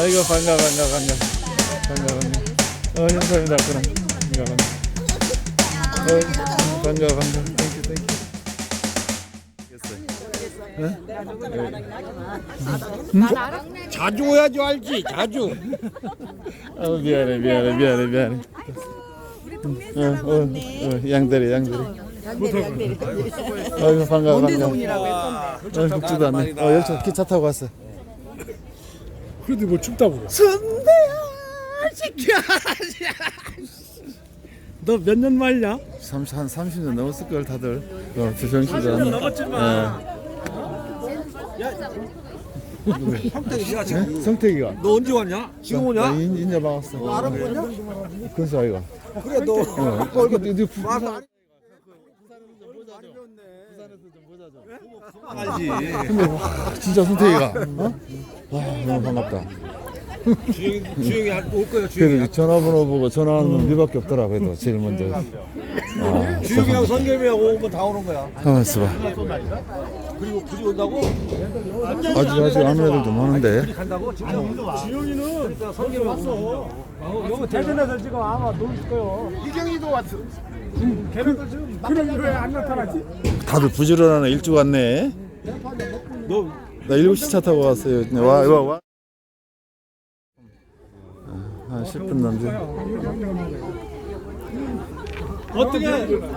아이고 반가 반가 반가. 반가 반가. 어 형사님 낫구나 반가 반가. 어 반가 반가. 땡큐 땡큐 자주 오야지 알지? 자주. 어 미안해 미안해 미안해 미안해. 어, 어, 어, 양다리 양다리 아이고 반가 반가. 어 춥지도 않네. 어 열차 기차 타고 왔어 그래도 뭐 춥다고 너몇 년 말이야? 30, 한 30년 넘었을 걸 다들. 어 주정씨도 안 성택이야 네? 성택이가. 너 언제 왔냐? 지금 오냐? 나 인, 인자 막았어. 알아보냐? 근수 아이가. 그래 너. 어, 어, 이거 아, 알지 근데 와, 진짜 선택이가. 어? 와 너무 반갑다. 주영이 주영이 올 거야 그래도 주영이 이 전화번호 보고 전화하는 놈 니밖에 없더라 그래도 제일 먼저. 아, 주영이하고 선겸이하고 오면 다 오는 거야. 가만 있어봐 그리고 굳이 온다고? 아직 아직 아는 애들도 많은데. 간다고? 주영이는 선겸이 왔어. 여기 대전에서 지금 아마 놀 거요. 이경이도 왔어. 걔네들 지금 그럼 왜안 나타나지? 다들 부지런하네. 일찍 왔네. 너나 7시 차 타고 왔어요. 와 와 와. 아, 한 10분 남짓 어떻게? 어디야?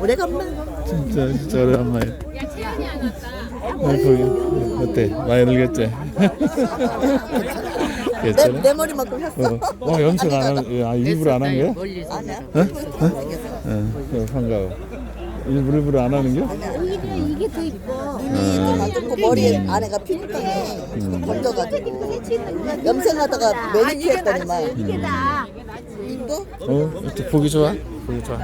오래간만. 진짜 진짜 오래간만에 아이고 어때? 많이 늘겠지 내? 내 머리만큼 했어. 어, 어 염색 안 하는 아, 일부러 안 한 거야? 아니야. 응, 어, 반가워. 일부러 일부러 안 하는 게? 이게 더 이뻐. 놔두고 머리 안에가 피니까 건져가지고 염색하다가 매니큐 했더니만 이게 다. 이거 어, 어때 보기 좋아? 보기 좋아.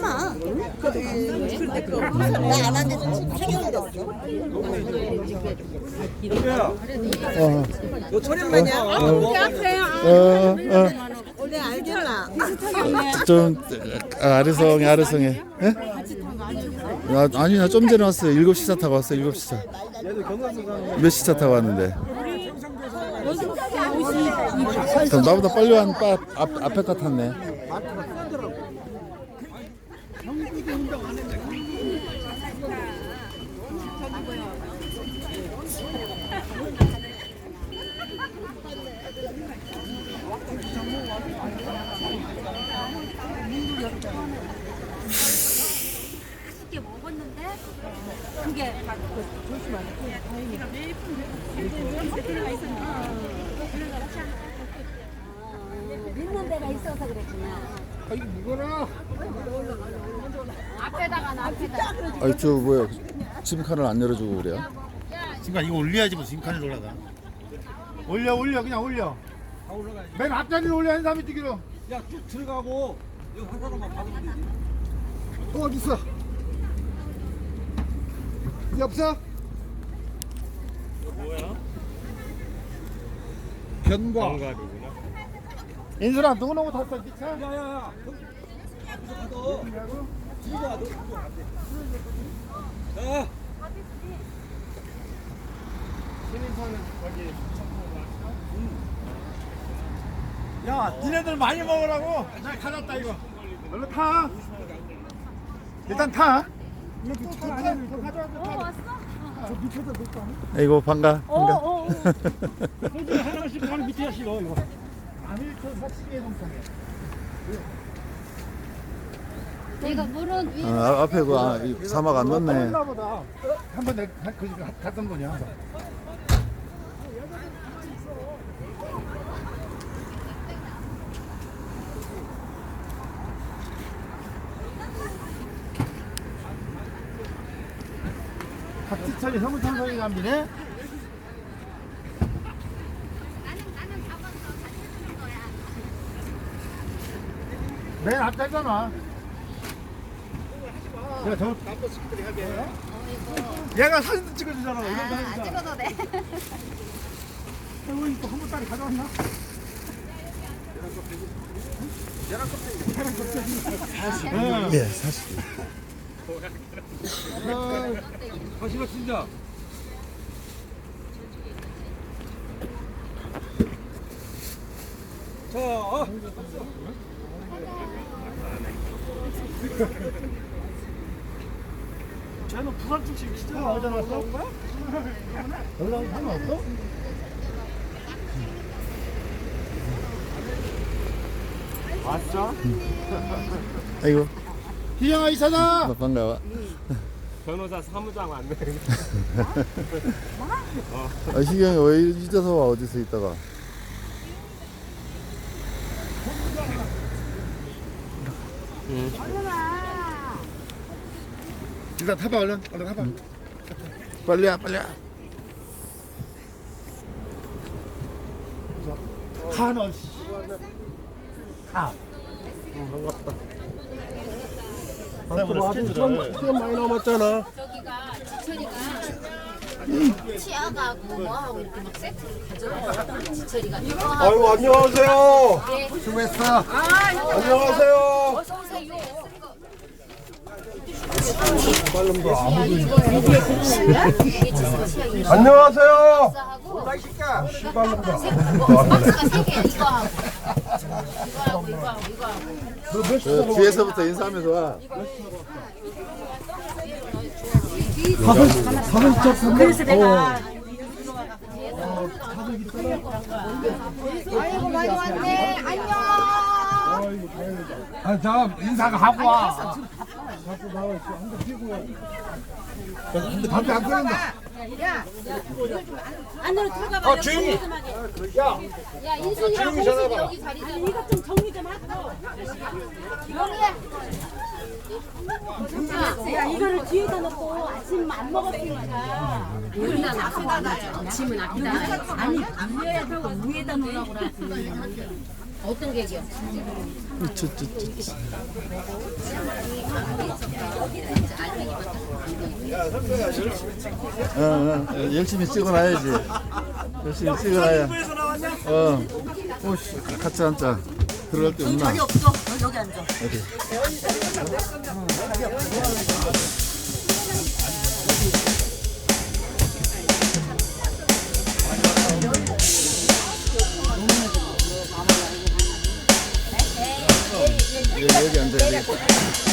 마. 나안 한지 3개월 됐어. 어, 너 초련만이야? 원래 알잖아. 좀 아, 아리송해, 아리송해. 예? 나, 아니 나 좀 전에 왔어요. 7시 차 타고 왔어요. 7시 차. 몇 시차 타고 왔는데? 그럼 나보다 빨리 한 빠, 앞, 앞에 가 탔네. 맛있게 먹었는데 그게 믿는 데가 있어서 그랬구나. 아이 무거라. 앞에다가 나 앞에다. 아이 저 뭐야? 짐칸을 안 열어주고 그래요? 지금 이거 올려야지 뭐 지금까지 올라가. 올려 올려 그냥 올려. 맨 앞자리로 올려 한 사람이 뛰기로. 야 쭉 들어가고 여기 한 사람만 받 또 어디 있어? 이제 없어? 변과. 인수랑 누구누구 탔어 기차? 야야야 야 야, 니네들 많이 먹으라고. 나 가졌다 이거. 얼른 타. 일단 타. 아이고 반가. 반가. 하나씩 이거 아밀토 사치기의 동상에. 내가 물은 위 아, 앞에 그 아, 이 사막 안 넣네. 보다. 한번 내 그, 그, 갔던 거냐? 한번. 박지철이 서문탄성이 감비네? 맨 앞자잖아. 야, 저 얘가 사진도 찍어주잖아. 이런 거 하니까. 찍어도 돼. 이거 한번 딸이 가져왔나? 얘랑 껍데기. 예, 사실. 다시가 진짜. 자, 어. 쟤는 부산 출신 진짜 어디 나왔어? 연락 상관없어? 왔어? 아이고, 희영아 이사다. 반가워. 변호사 사무장 왔네. 아, 희경이 왜 이제서 와, 어디서 있다가. 일단 타봐 얼른 얼른 타봐. 빨리 와, 빨리 와. 가 너. 시간 많이 남았잖아. 저기가 지철이가 치아가고 뭐하고 이렇게 막 세트를 가져와 지철이가 하고 아이고 안녕하세요. 수고했어. 안녕하세요. 어서 오세요 안녕하세요. 하고 박스가 세 개 이거 하고 이거 하고 이거 하고 이거 하고 저 뒤에서부터 인사하면서 와. 그래서 내가 아, 자 인사가 하고 와. 담배 안 끊는다. 안으로 들어가 아, 주임이. 야, 야 인순이랑 전화 봐. 여기 자리 잡아. 이것 좀 정리 좀 하고. 야. 이거를 뒤에다 놓고 아침 안 먹었으니까. 우리는 앞에다 놔 짐은 앞에다. 놔 아니 위에다 놓으라고 그러지 어떤 저, 저. 어, 어, 열심히 찍어놔야지. 열심히 찍어놔야. 어, 어, 씨, 같이 앉자. 들어갈 데 없나? 자리 없어 너 여기 앉아 어디? 여기, 여기 앉아. 여기.